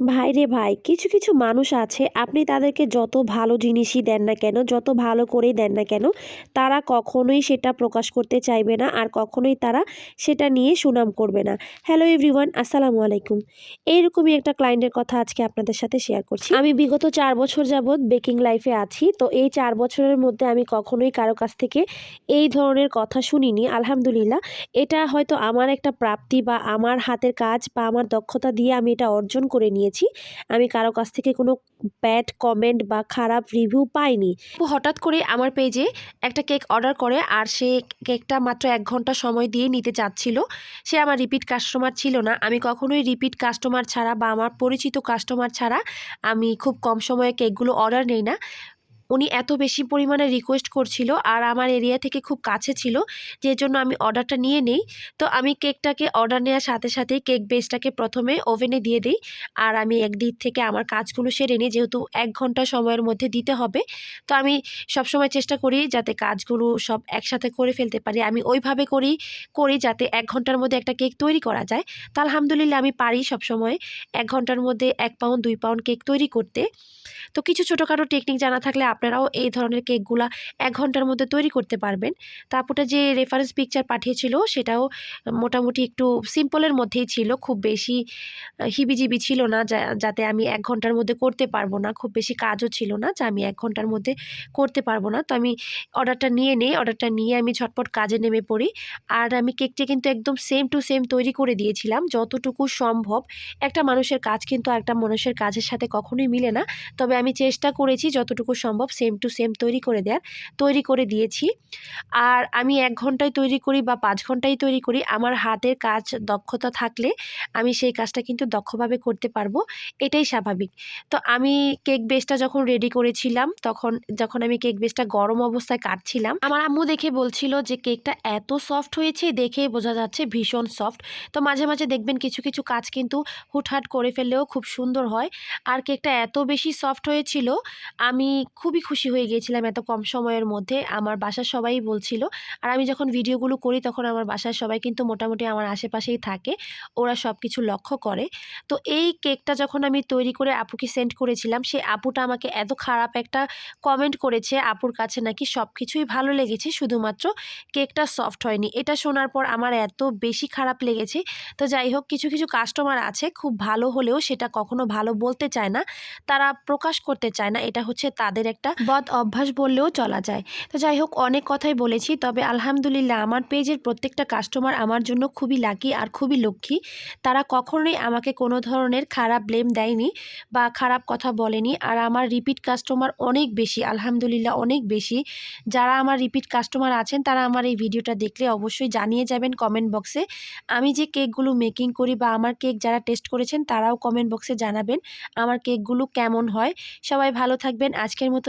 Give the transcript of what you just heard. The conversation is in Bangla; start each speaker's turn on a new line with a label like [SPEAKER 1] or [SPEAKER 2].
[SPEAKER 1] ভাই রে ভাই, কিছু কিছু মানুষ আছে, আপনি তাদেরকে যত ভালো জিনিসই দেন না কেন, যত ভালো করেই দেন না কেন, তারা কখনোই সেটা প্রকাশ করতে চাইবে না আর কখনোই তারা সেটা নিয়ে সুনাম করবে না। হ্যালো এভরিওয়ান আসসালামু আলাইকুম। এইরকমই একটা ক্লায়েন্টের কথা আজকে আপনাদের সাথে শেয়ার করছি। আমি বিগত চার বছর যাবৎ বেকিং লাইফে আছি, তো এই চার বছরের মধ্যে আমি কখনোই কারও কাছ থেকে এই ধরনের কথা শুনিনি, আলহামদুলিল্লাহ। এটা হয়তো আমার একটা প্রাপ্তি বা আমার হাতের কাজ বা আমার দক্ষতা দিয়ে আমি এটা অর্জন করে নিয়েছি আমি কারও কাছ থেকে কোনো ব্যাড কমেন্ট বা খারাপ রিভিউ পাইনি। হঠাৎ করে আমার পেজে একটা কেক অর্ডার করে আর সে কেকটা মাত্র এক ঘণ্টা সময় দিয়ে নিতে চাচ্ছিল। সে আমার রিপিট কাস্টমার ছিল না। আমি কখনোই রিপিট কাস্টমার ছাড়া বা আমার পরিচিত কাস্টমার ছাড়া আমি খুব কম সময়ে কেকগুলো অর্ডার নেই না। উনি এত বেশি পরিমাণে রিকোয়েস্ট করছিল আর আমার এরিয়া থেকে খুব কাছে ছিল, যে জন্য আমি অর্ডারটা নিয়ে নেই। তো আমি কেকটাকে অর্ডার নেওয়ার সাথে সাথেই কেক বেসটাকে প্রথমে ওভেনে দিয়ে দিই। আর আমি একদিক থেকে আমার কাজগুলো সেরে নিই, যেহেতু এক ঘণ্টা সময়ের মধ্যে দিতে হবে। তো আমি সবসময় চেষ্টা করি যাতে কাজগুলো সব একসাথে করে ফেলতে পারি। আমি ওইভাবে করি করি যাতে এক ঘণ্টার মধ্যে একটা কেক তৈরি করা যায়। তো আলহামদুলিল্লাহ আমি পারি সবসময় এক ঘণ্টার মধ্যে এক পাউন্ড, দুই পাউন্ড কেক তৈরি করতে। তো কিছু ছোটোখাটো টেকনিক জানা থাকলে আপনারাও এই ধরনের কেকগুলা এক ঘণ্টার মধ্যে তৈরি করতে পারবেন। তারপরে যে রেফারেন্স পিকচার পাঠিয়েছিল সেটাও মোটামুটি একটু সিম্পলের মধ্যেই ছিল, খুব বেশি হিবিজিবি ছিল না যাতে আমি এক ঘণ্টার মধ্যে করতে পারব না। খুব বেশি কাজও ছিল না যা আমি এক ঘণ্টার মধ্যে করতে পারব না। তো আমি অর্ডারটা নিয়ে নেই অর্ডারটা নিয়ে আমি ঝটপট কাজে নেমে পড়ি। আর আমি কেকটা কিন্তু একদম সেম টু সেম তৈরি করে দিয়েছিলাম, যতটুকু সম্ভব। একটা মানুষের কাজ কিন্তু একটা মানুষের কাজের সাথে কখনোই মিলে না। তবে আমি চেষ্টা করেছি যতটুকু সম্ভব সেম টু সেম তৈরি করে দেওয়ার তৈরি করে দিয়েছি। আর আমি এক ঘন্টায় তৈরি করি বা পাঁচ ঘন্টায় তৈরি করি, আমার হাতের কাজ দক্ষতা থাকলে আমি সেই কাজটা কিন্তু দক্ষভাবে করতে পারব, এটাই স্বাভাবিক। তো আমি কেক বেসটা যখন রেডি করেছিলাম, তখন, যখন আমি কেক বেসটা গরম অবস্থায় কাটছিলাম, আমার আম্মু দেখে বলছিল যে কেকটা এত সফট হয়েছে, দেখে বোঝা যাচ্ছে ভীষণ সফট তো মাঝে মাঝে দেখবেন কিছু কিছু কাজ কিন্তু হুটহাট করে ফেললেও খুব সুন্দর হয়। আর কেকটা এত বেশি সফট হয়েছিল, আমি খুবই খুশি হয়ে গিয়েছিলাম এত কম সময়ের মধ্যে। আমার বাসার সবাই বলছিল, আর আমি যখন ভিডিওগুলো করি তখন আমার বাসার সবাই কিন্তু মোটামুটি আমার আশেপাশেই থাকে, ওরা সব কিছু লক্ষ্য করে। তো এই কেকটা যখন আমি তৈরি করে আপুকে সেন্ড করেছিলাম, সে আপুটা আমাকে এত খারাপ একটা কমেন্ট করেছে, আপুর কাছে নাকি সব কিছুই ভালো লেগেছে, শুধুমাত্র কেকটা সফট হয়নি। এটা শোনার পর আমার এত বেশি খারাপ লেগেছে। তো যাই হোক, কিছু কিছু কাস্টমার আছে, খুব ভালো হলেও সেটা কখনো ভালো বলতে চায় না, তারা প্রকাশ করতে চায় না, এটা হচ্ছে তাদের একটা বদ অভ্যাস বললেও চলা যায়। তো যাই হোক, অনেক কথাই বলেছি, তবে আলহামদুলিল্লাহ আমার পেজের প্রত্যেকটা কাস্টমার আমার জন্য খুবই লাকি আর খুবই লক্ষ্মী। তারা কখনোই আমাকে কোনো ধরনের খারাপ ব্লেম দেয়নি বা খারাপ কথা বলেনি। আর আমার রিপিট কাস্টমার অনেক বেশি, আলহামদুলিল্লাহ অনেক বেশি। যারা আমার রিপিট কাস্টমার আছেন, তারা আমার এই ভিডিওটা দেখলে অবশ্যই জানিয়ে যাবেন কমেন্ট বক্সে আমি যে কেকগুলো মেকিং করি বা আমার কেক যারা টেস্ট করেছেন, তারাও কমেন্ট বক্সে জানাবেন, আমার কেকগুলো কেমন হয়। সবাই ভালো থাকবেন, আজকের মতো